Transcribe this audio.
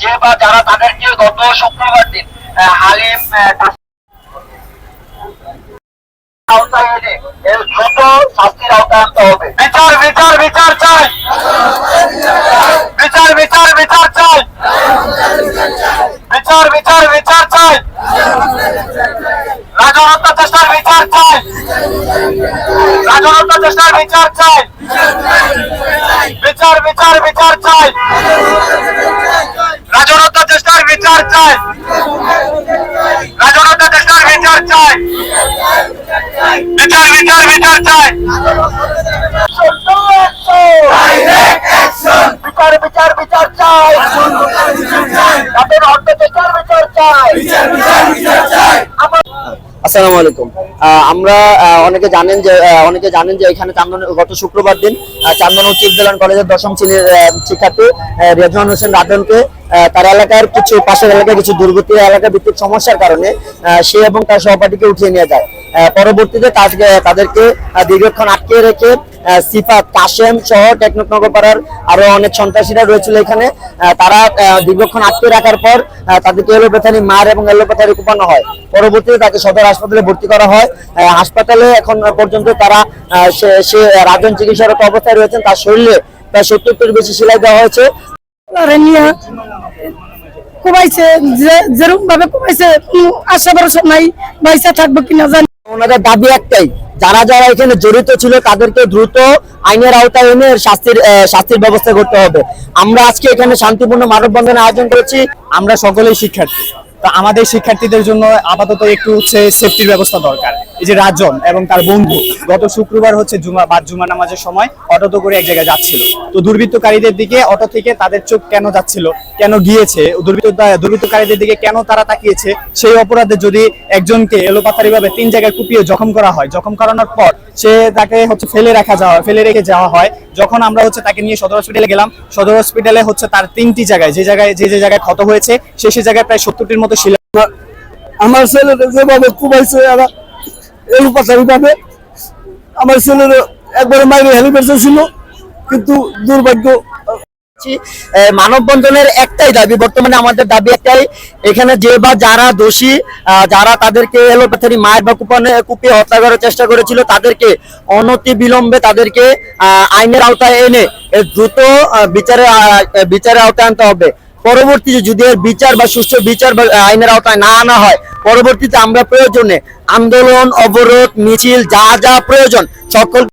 যে বা যারা তাদেরকে গত শুক্রবার দিন হালিম চেষ্টার বিচার রাজনৈতিক বিচার চাই। বিচার বিচার বিচার চাই। রাজনৈতিক চেষ্টার বিচার চাই। রাজনৈতিক চেষ্টার বিচার চাই। বিচার বিচার বিচার চাই। বিচার বিচার বিচার চাই। অর্থ বিচার বিচার চাই। আসসালামু আলাইকুম। আমরা অনেকে জানেন যে অনেকে জানেন যে এখানে চান্দন, গত শুক্রবার দিন চান্দন উচ্চ বিদ্যালয় কলেজের দশম শ্রেণির শিক্ষার্থী রেজওয়ান হোসেন রাধনকে তার এলাকার কিছু, পাশের এলাকায় কিছু দুর্গতি এলাকা ভিত্তিক সমস্যার কারণে সে এবং তার সহপাঠীকে উঠিয়ে নিয়ে যায়। পরবর্তীতে তাদেরকে দীর্ঘক্ষণ আটকে রেখে সিফাত কাশেম সহ টেকনোনগর পাড়ার আরও অনেক সন্ত্রাসীরা রয়েছিল এখানে। তারা দীর্ঘক্ষণ আটকে রাখার পর তাদেরকে এলোপ্যাথানি মার এবং এলোপ্যাথারি কুপানো হয়। পরবর্তীতে তাকে সদর হাসপাতালে ভর্তি করা হয়। হাসপাতালে এখন পর্যন্ত তারা সে- রাজন চিকিৎসারত অবস্থায় রয়েছেন। তার শরীরে প্রায় সত্তরটির বেশি সেলাই দেওয়া হয়েছে। যে যেরকম ভাবে কমাইছে আশা ভরসা নাই, বাইসা থাকব কিনা জানি ওনাদের দাবি একটাই, যারা যারা এখানে জড়িত ছিল তাদেরকে দ্রুত আইনের আওতায় এনে শাস্তির শাস্তির ব্যবস্থা করতে হবে। আমরা আজকে এখানে শান্তিপূর্ণ মানববন্ধনের আয়োজন করেছি, আমরা সকলেই শিক্ষার্থী। তো আমাদের শিক্ষার্থীদের জন্য আপাতত একটু হচ্ছে সেফটির ব্যবস্থা দরকার। এই যে রাজন এবং তার বন্ধু, গত শুক্রবার হচ্ছে জুমা, বাদ জুমা নামাজের সময় অটোতে করে এক জায়গায় যাচ্ছিল। তো দুর্বৃত্তকারীদের দিকে অটো থেকে তাদের চোখ কেন যাচ্ছিল, কেন গিয়েছে? দুর্বৃত্ত দুর্বৃত্তকারীদের দিকে কেন তারা তাকিয়েছে? সেই অপরাধে যদি একজনকে এলোপাতারি ভাবে তিন জায়গায় কুপিয়ে জখম করা হয়, জখম করানোর পর সে তাকে হচ্ছে ফেলে রাখা যাওয়া ফেলে রেখে যাওয়া হয়। যখন আমরা হচ্ছে তাকে নিয়ে সদর হসপিটালে গেলাম, সদর হসপিটালে হচ্ছে তার তিনটি জায়গায়, যে জায়গায় যে যে জায়গায় ক্ষত হয়েছে, সে সে জায়গায় প্রায় সত্তরটির মতো শিলা আমার ছেলের যেভাবে কুবাইছে এই পাশারি ভাবে আমার ছেলের একবারে মাইরে হেলিমেন্ট ছিল, কিন্তু দুর্ভাগ্য মানববন্ধনের একটাই দাবি, বর্তমানে আমাদের দাবি একটাই, এখানে যে বা যারা দোষী যারা তাদেরকে এলোপ্যাথারি মায়ের বা কুপানে, কুপিয়ে হত্যা করার চেষ্টা করেছিল, তাদেরকে অনতি বিলম্বে তাদেরকে আইনের আওতায় এনে দ্রুত বিচারে বিচারের আওতায় আনতে হবে। পরবর্তীতে যদি বিচার বা সুষ্ঠু বিচার বা আইনের আওতায় না আনা হয় পরবর্তীতে আমরা প্রয়োজনে আন্দোলন অবরোধ মিছিল যা যা প্রয়োজন সকল